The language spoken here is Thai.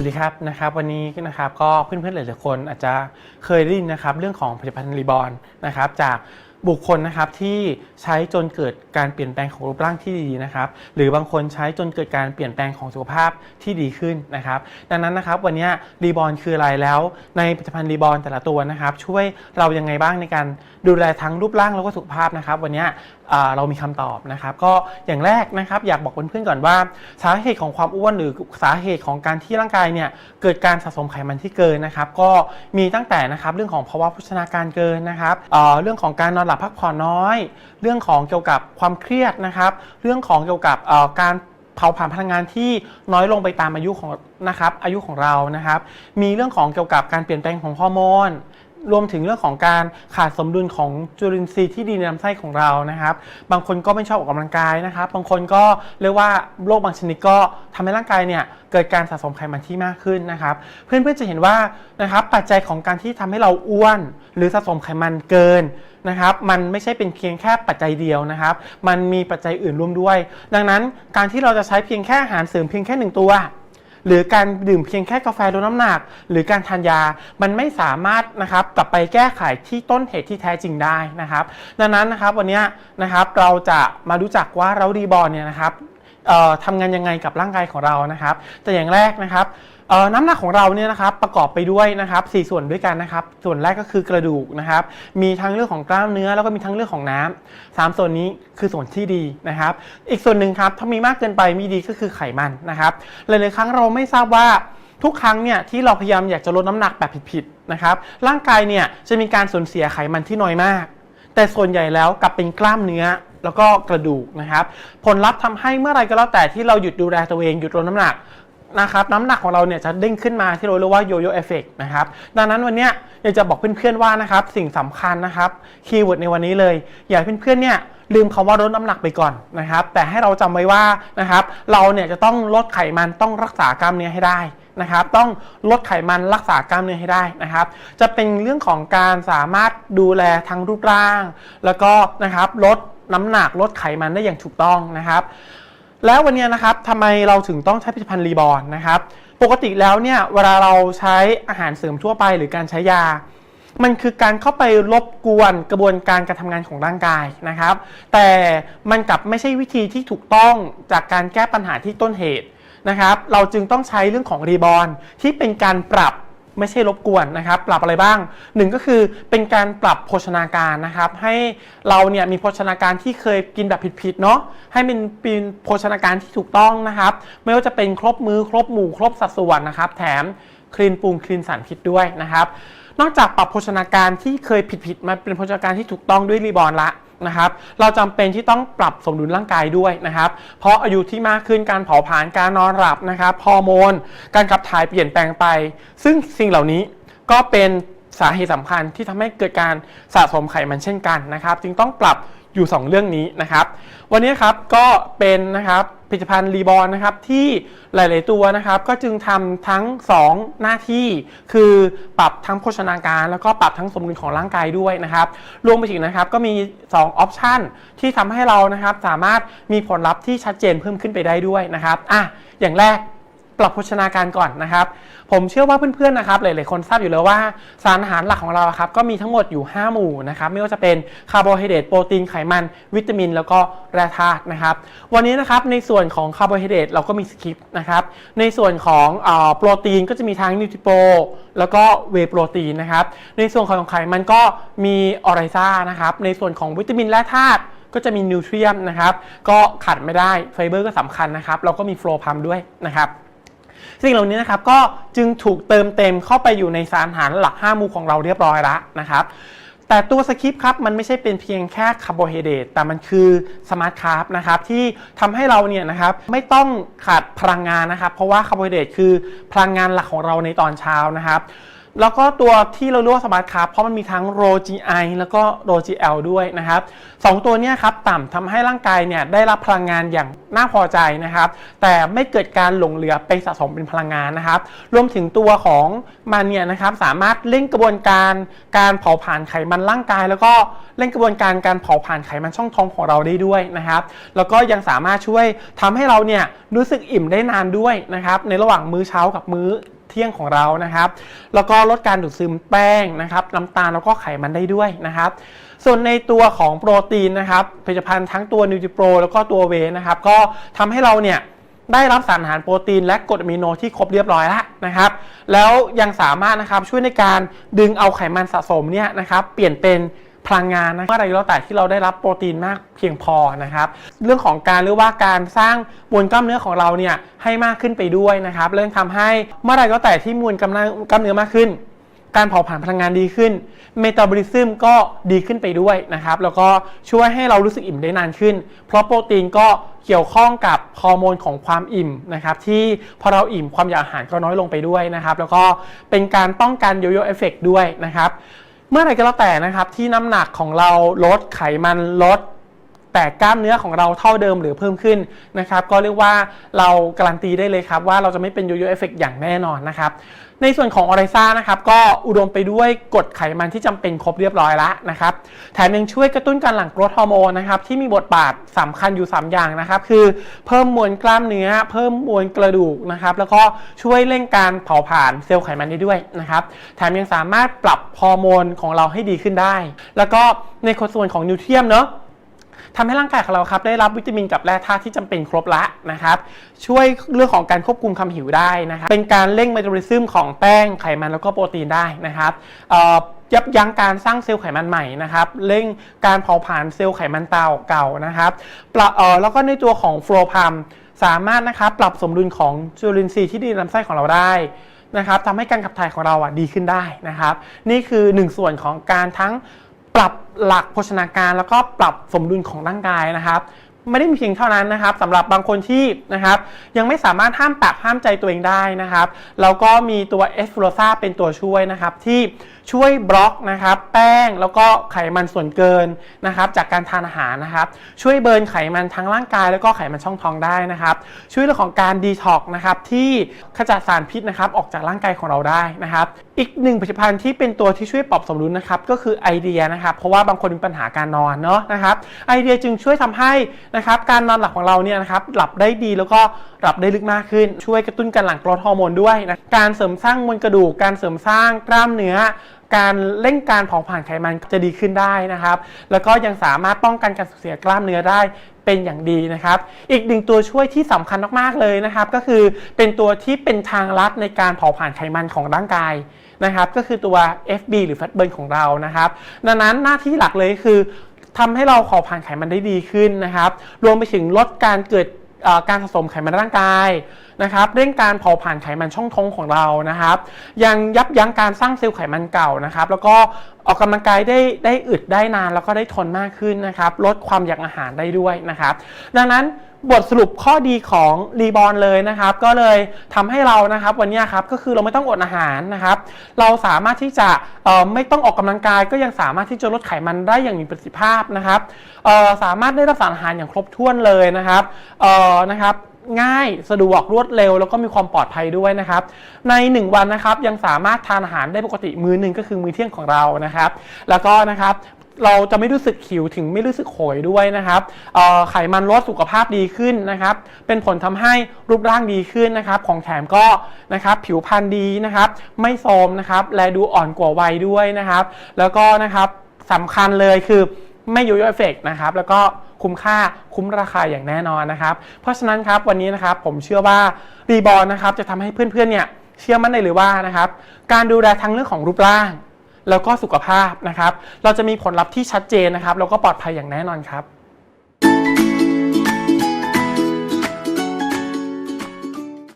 วัสดีครับนะครับวันนี้นะครับก็เพื่อนๆหลายๆคนอาจจะเคยได้ยินนะครับเรื่องของผลิตภัณฑ์รีบอนนะครับจาก บุคคลนะครับที่ใช้จนเกิดการเปลี่ยนแปลงของรูปร่างที่ดีนะครับ หรือบางคนใช้จนเกิดการเปลี่ยนแปลงของสุขภาพที่ดีขึ้นนะครับ ดังนั้นนะครับวันนี้รีบอร์นคืออะไรแล้ว ในผลิตภัณฑ์รีบอร์นแต่ละตัวนะครับ ช่วยเรายังไงบ้างในการดูแลทั้งรูปร่างแล้วก็สุขภาพนะครับ วันนี้เรามีคำตอบนะครับ ก็อย่างแรกนะครับอยากบอกเพื่อนๆก่อนว่า สาเหตุของความอ้วนหรือสาเหตุของการที่ร่างกายเนี่ยเกิดการสะสมไขมันที่เกินนะครับ ก็มีตั้งแต่นะครับเรื่องของภาวะโภชนาการเกินนะครับเเรื่องของการนอนหลับพักผ่อนน้อย เรื่องของเกี่ยวกับความเครียดนะครับ เรื่องของเกี่ยวกับการเผาผลาญพลังงานที่น้อยลงไปตามอายุของนะครับอายุของเรานะครับ มีเรื่องของเกี่ยวกับการเปลี่ยนแปลงของฮอร์โมน รวมถึงเรื่องของการขาดสมดุลของจุลินทรีย์ที่ดีในลำไส้ของเรานะครับ บางคนก็ไม่ชอบออกกำลังกายนะครับ บางคนก็เรียกว่าโรคบางชนิดก็ทำให้ร่างกายเนี่ยเกิดการสะสมไขมันที่มากขึ้นนะครับ เพื่อนๆจะเห็นว่านะครับปัจจัยของการที่ทำให้เราอ้วน หรือสะสมไขมันเกินนะครับ มันไม่ใช่เป็นเพียงแค่ปัจจัยเดียวนะครับ มันมีปัจจัยอื่นร่วมด้วย ดังนั้นการที่เราจะใช้เพียงแค่อาหารเสริมเพียงแค่หนึ่งตัว หรือการดื่มเพียงแค่กาแฟลดน้ำหนัก หรือการทานยามันไม่สามารถนะครับกลับไปแก้ไขที่ต้นเหตุที่แท้จริงได้นะครับ ดังนั้นนะครับวันนี้นะครับเราจะมารู้จักว่าเราดีบอลเนี่ยนะครับทำงานยังไงกับร่างกายของเรานะครับ แต่อย่างแรกนะครับ น้ำหนักของเราเนี่ยนะครับประกอบไปด้วยนะครับสส่วนด้วยกันนะครับ ส่วนแรกก็คือกระดูกนะครับ มีทั้งเรื่องของกล้ามเนื้อแล้วก็มีทั้งเรื่องของน้ำสามส่วนนี้คือส่วนที่ดีนะครับ อีกส่วนหนึ่งครับถ้ามีมากเกินไปมีดีก็คือไขมันนะครับหลายๆครั้งเราไม่ทราบว่าทุกครั้งเนี่ยที่เราพยายามอยากจะลดน้ำหนักแบบผิดๆนะครับ ร่างกายเนี่ยจะมีการสูญเสียไขมันที่น้อยมาก แต่ส่วนใหญ่แล้วกลับเป็นกล้ามเนื้อแล้วก็กระดูกนะครับ ผลลัพธ์ทำให้เมื่อไรก็แล้วแต่ที่เราหยุดดูแลตัวเองหยุดลดน้ำหนัก นะครับน้ำหนักของเราเนี่ยจะเด้งขึ้นมาที่เราเรียกว่าโยโย่เอฟเฟกนะครับดังนั้นวันนี้อยากจะบอกเพื่อนๆว่านะครับสิ่งสำคัญนะครับคีย์เวิร์ดในวันนี้เลย อยากเพื่อนๆเนี่ยลืมคำว่าลดน้ำหนักไปก่อนนะครับ แต่ให้เราจำไว้ว่านะครับเราเนี่ยจะต้องลดไขมันต้องรักษากล้ามเนื้อให้ได้นะครับ ต้องลดไขมันรักษากล้ามเนื้อให้ได้นะครับ จะเป็นเรื่องของการสามารถดูแลทั้งรูปร่าง แล้วก็นะครับลดน้ำหนักลดไขมันได้อย่างถูกต้องนะครับ แล้ววันนี้นะครับทำไมเราถึงต้องใช้ผลิตภัณฑ์รีบอนนะครับ ปกติแล้วเนี่ยเวลาเราใช้อาหารเสริมทั่วไปหรือการใช้ยา มันคือการเข้าไปรบกวนกระบวนการการทำงานของร่างกายนะครับ แต่มันกลับไม่ใช่วิธีที่ถูกต้องจากการแก้ปัญหาที่ต้นเหตุนะครับ เราจึงต้องใช้เรื่องของรีบอนที่เป็นการปรับ ไม่ใช่รบกวนนะครับ ปรับอะไรบ้างหนึ่งก็คือเป็นการปรับโภชนาการนะครับ ให้เราเนี่ยมีโภชนาการที่เคยกินแบบผิดๆเนาะให้มันเป็นโภชนาการที่ถูกต้องนะครับ ไม่ว่าจะเป็นครบมือครบหมู่ครบสัดส่วนนะครับ แถมคลีนปรุงคลีนสารพิษด้วยนะครับ นอกจากปรับโภชนาการที่เคยผิดๆมาเป็นโภชนาการที่ถูกต้องด้วยรีบอร์นละนะครับเราจำเป็นที่ต้องปรับสมดุลร่างกายด้วยนะครับ เพราะอายุที่มากขึ้นการเผาผลาญการนอนหลับนะครับฮอร์โมน การขับถ่ายเปลี่ยนแปลงไป ซึ่งสิ่งเหล่านี้ก็เป็นสาเหตุสำคัญที่ทำให้เกิดการสะสมไขมันเช่นกันนะครับ จึงต้องปรับอยู่ 2 เรื่องนี้นะครับ วันนี้ครับก็เป็นนะครับ ผลิตภัณฑ์รีบอลนนะครับที่หลาย ๆ ตัวนะครับก็จึงทำทั้ง 2 หน้าที่ คือปรับทั้งโภชนาการ แล้วก็ปรับทั้งสมดุลของร่างกายด้วยนะครับรวมไปถึงนะครับก็มี 2 ออปชันที่ทำให้เรานะครับสามารถมีผลลัพธ์ที่ชัดเจนเพิ่มขึ้นไปได้ด้วยนะครับอะอย่างแรก ปรับโภชนาการก่อนนะครับ ผมเชื่อว่าเพื่อนๆนะครับหลายๆคนทราบอยู่แล้วว่าสารอาหารหลักของเราครับก็มีทั้งหมดอยู่ 5 หมู่นะครับไม่ว่าจะเป็นคาร์โบไฮเดรตโปรตีนไขมัน วิตามิน แล้วก็แร่ธาตุนะครับ วันนี้นะครับในส่วนของคาร์โบไฮเดรตเราก็มีสคิปนะครับในส่วนของโปรตีนก็จะมีทั้งนิวทริโปแล้วก็เวโปรตีนนะครับในส่วนของไขมันก็มีออไรซ่านะครับในส่วนของวิตามินและธาตุก็จะมีนิวเทรียมนะครับ ก็ขัดไม่ได้ไฟเบอร์ก็สำคัญนะครับ เราก็มีโฟลพัมด้วยนะครับ สิ่งเหล่านี้นะครับก็จึงถูกเติมเต็มเข้าไปอยู่ในสารอาหารหลัก 5 หมู่ของเราเรียบร้อยแล้วนะครับแต่ตัวสคริปต์ครับมันไม่ใช่เป็นเพียงแค่คาร์โบไฮเดรตแต่มันคือสมาร์ทคาร์บนะครับที่ทำให้เราเนี่ยนะครับไม่ต้องขาดพลังงานนะครับ เพราะว่าคาร์โบไฮเดรตคือพลังงานหลักของเราในตอนเช้านะครับ แล้วก็ตัวที่เราเรียกว่าสมาร์ทคาร์เพราะมันมีทั้งโร GI แล้วก็โร GL ด้วยนะครับสองตัวนี้ครับต่ำทำให้ร่างกายเนี่ยได้รับพลังงานอย่างน่าพอใจนะครับ แต่ไม่เกิดการหลงเหลือไปสะสมเป็นพลังงานนะครับ รวมถึงตัวของมันเนี่ยนะครับสามารถเร่งกระบวนการการเผาผลาญไขมันร่างกาย แล้วก็เร่งกระบวนการการเผาผลาญไขมันช่องท้องของเราได้ด้วยนะครับ แล้วก็ยังสามารถช่วยทำให้เราเนี่ยรู้สึกอิ่มได้นานด้วยนะครับในระหว่างมื้อเช้ากับมื้อ เที่ยงของเรานะครับ แล้วก็ลดการดูดซึมแป้งนะครับน้ำตาลแล้วก็ไขมันได้ด้วยนะครับ ส่วนในตัวของโปรตีนนะครับผลิตภัณฑ์ทั้งตัวนิวทริโปรแล้วก็ตัวเวนะครับ ก็ทำให้เราเนี่ยได้รับสารอาหารโปรตีนและกรดอะมิโนที่ครบเรียบร้อยแล้วนะครับ แล้วยังสามารถนะครับช่วยในการดึงเอาไขมันสะสมเนี่ยนะครับ เปลี่ยนเป็น พลังงานนะเมื่อไหรก็แล้วแต่ที่เราได้รับโปรตีนมากเพียงพอนะครับ เรื่องของการเรียกว่าการสร้างมวลกล้ามเนื้อของเราเนี่ยให้มากขึ้นไปด้วยนะครับ เรื่องทำให้เมื่อไหรก็แต่ที่มวลกล้ามเนื้อกล้ามเนื้อมากขึ้น การเผาผลาญพลังงานดีขึ้นเมตาบอลิซึมก็ดีขึ้นไปด้วยนะครับ แล้วก็ช่วยให้เรารู้สึกอิ่มได้นานขึ้น เพราะโปรตีนก็เกี่ยวข้องกับฮอร์โมนของความอิ่มนะครับ ที่พอเราอิ่มความอยากอาหารก็น้อยลงไปด้วยนะครับ แล้วก็เป็นการป้องกันโยโย่เอฟเฟกด้วยนะครับ เมื่อไหรก็แล้วแต่นะครับที่น้ำหนักของเราลดไขมันลด แต่กล้ามเนื้อของเราเท่าเดิมหรือเพิ่มขึ้นนะครับก็เรียกว่าเราการันตีได้เลยครับว่าเราจะไม่เป็นโยโย่เอฟเฟกอย่างแน่นอนนะครับในส่วนของออไรซ่านะครับก็อุดมไปด้วยกรดไขมันที่จำเป็นครบเรียบร้อยแล้วนะครับแถมยังช่วยกระตุ้นการหลั่งโกรทฮอร์โมนนะครับที่มีบทบาทสำคัญอยู่ 3 อย่างนะครับคือเพิ่มมวลกล้ามเนื้อ เพิ่มมวลกระดูกนะครับแล้วก็ช่วยเร่งการเผาผลาญเซลล์ไขมันได้ด้วยนะครับแถมยังสามารถปรับฮอร์โมนของเราให้ดีขึ้นได้ แล้วก็ในส่วนของนิวเทียมเนาะ ทำให้ร่างกายของเราครับได้รับวิตามินกับแร่ธาตุที่จำเป็นครบละนะครับ ช่วยเรื่องของการควบคุมความหิวได้นะครับ เป็นการเร่งเมตาบอลิซึมของแป้งไขมันแล้วก็โปรตีนได้นะครับยับยั้งการสร้างเซลล์ไขมันใหม่นะครับ เร่งการเผาผลาญเซลล์ไขมันเก่าเก่านะครับปรับเออแล้วก็ในตัวของโฟลพามสามารถนะครับปรับสมดุลของจุลินทรีย์ที่ดีในลำไส้ของเราได้นะครับทำให้การขับถ่ายของเราอะดีขึ้นได้นะครับ นี่คือหนึ่งส่วนของการทั้ง ปรับหลักโภชนาการแล้วก็ปรับสมดุลของร่างกายนะครับ ไม่ได้มีเพียงเท่านั้นนะครับสำหรับบางคนที่นะครับยังไม่สามารถห้ามปากห้ามใจตัวเองได้นะครับแล้วก็มีตัวเอสโฟโรซาเป็นตัวช่วยนะครับที่ช่วยบล็อกนะครับแป้งแล้วก็ไขมันส่วนเกินนะครับจากการทานอาหารนะครับช่วยเบิร์นไขมันทั้งร่างกาย แล้วก็ไขมันช่องท้องได้นะครับช่วยเรื่องของการดีท็อกนะครับที่ขจัดสารพิษนะครับออกจากร่างกายของเราได้นะครับอีกหนึ่งผลิตภัณฑ์ที่เป็นตัวที่ช่วยปรับสมดุลนะครับก็คือไอเดียนะครับเพราะว่าบางคนมีปัญหาการนอนเนาะนะครับไอเดียจึงช่วยทำให้นะครับการนอนหลับของเราเนี่ยนะครับหลับได้ดีแล้วก็หลับได้ลึกมากขึ้น ช่วยกระตุ้นการหลั่งโกรทฮอร์โมนด้วยนะการเสริมสร้างมวลกระดูก การเสริมสร้างกล้ามเนื้อ การเร่งการเผาผลาญไขมันจะดีขึ้นได้นะครับ แล้วก็ยังสามารถป้องกันการสูญเสียกล้ามเนื้อได้เป็นอย่างดีนะครับ อีกหนึ่งตัวช่วยที่สำคัญมากๆเลยนะครับ ก็คือเป็นตัวที่เป็นทางลัดในการเผาผลาญไขมันของร่างกายนะครับ ก็คือตัว FB หรือ Fat Burn ของเรานะครับ ดังนั้นหน้าที่หลักเลยคือ ทำให้เราเผาผลาญไขมันได้ดีขึ้นนะครับ รวมไปถึงลดการเกิดการสะสมไขมันร่างกาย นะครับเร่งการเผาผลาญไขมันช่องท้องของเรานะครับ ยังยับยั้งการสร้างเซลล์ไขมันเก่านะครับ แล้วก็ออกกำลังกายได้ได้อึดได้นานแล้วก็ได้ทนมากขึ้นนะครับ ลดความอยากอาหารได้ด้วยนะครับ ดังนั้นบทสรุปข้อดีของรีบอลเลยนะครับ ก็เลยทำให้เรานะครับวันนี้ครับก็คือเราไม่ต้องอดอาหารนะครับ เราสามารถที่จะไม่ต้องออกกำลังกาย ก็ยังสามารถที่จะลดไขมันได้อย่างมีประสิทธิภาพนะครับสามารถได้รับสารอาหารอย่างครบถ้วนเลยนะครับนะครับ ง่ายสะดวกรวดเร็ว แล้วก็มีความปลอดภัยด้วยนะครับ ใน 1 วันนะครับยังสามารถทานอาหารได้ปกติมื้อหนึ่งก็คือมื้อเที่ยงของเรานะครับ แล้วก็นะครับเราจะไม่รู้สึกหิวถึงไม่รู้สึกโหยด้วยนะครับไขมันลดสุขภาพดีขึ้นนะครับ เป็นผลทำให้รูปร่างดีขึ้นนะครับ ของแถมก็นะครับผิวพรรณดีนะครับ ไม่โทรมนะครับ และดูอ่อนกว่าวัยด้วยนะครับ แล้วก็นะครับสำคัญเลยคือ ไม่ยูโยเอฟเฟกนะครับ แล้วก็คุ้มค่าคุ้มราคาอย่างแน่นอนนะครับ เพราะฉะนั้นครับวันนี้นะครับผมเชื่อว่ารีบอลนะครับจะทำให้เพื่อนๆเนี่ยเชื่อมั่นได้เลยว่านะครับการดูแลทั้งเรื่องของรูปร่าง แล้วก็สุขภาพนะครับ เราจะมีผลลัพธ์ที่ชัดเจนนะครับแล้วก็ปลอดภัยอย่างแน่นอนครับ